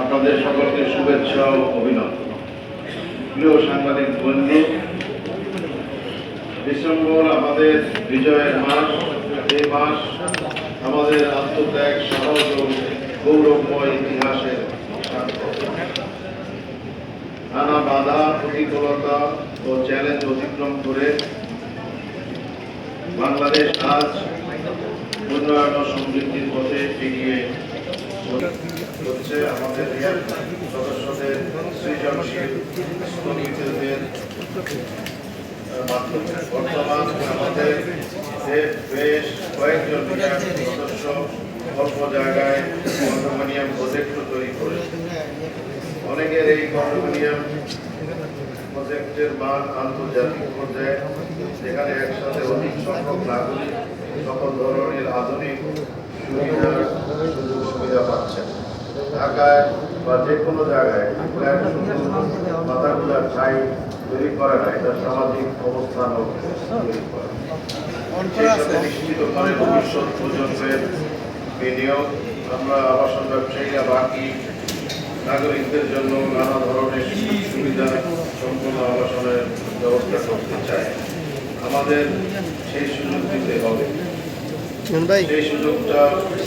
আপনাদের সকলকে শুভেচ্ছা ও অভিনন্দন। প্রিয় সাংবাদিক বন্ধু, ডিসেম্বর আমাদের বিজয়ের মাস, এই মাস আমাদের আত্মত্যাগ সহজ ও গৌরবময় ইতিহাসের নানা বাধা, প্রতিকূলতা ও চ্যালেঞ্জ অতিক্রম করে বাংলাদেশ আজ উন্নয়ন ও সমৃদ্ধির পথে হচ্ছে আমাদের সদস্যদের সৃজনশীল মাধ্যমে বর্তমান আমাদের বেশ কয়েকজন সদস্য অল্প জায়গায় কন্ডোমিনিয়াম প্রজেক্ট তৈরি করেছে। অনেকের এই কন্ডোমিনিয়াম প্রজেক্টের মান আন্তর্জাতিক পর্যায়ে, যেখানে একসাথে অধিক সংখ্যক নাগরিক, সকল ধরনের আধুনিক সুবিধা ঢাকায় বা যে কোনো জায়গায় ফ্ল্যাট মাথাগুলার ঠাই তৈরি করে না এটা সামাজিক অবস্থানও তৈরি করে। নিশ্চিত করে ভবিষ্যৎ প্রজন্মের বিনিয়োগ আমরা আবাসন ব্যবসায়ীরা বাকি নাগরিকদের জন্য নানা ধরনের সুবিধা সম্পূর্ণ আবাসনের ব্যবস্থা করতে চাই। আমাদের সেই সুযোগ দিতে হবে। সেই সুযোগটা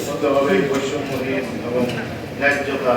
হতে হবে বৈষম্যহীন এবং 那就做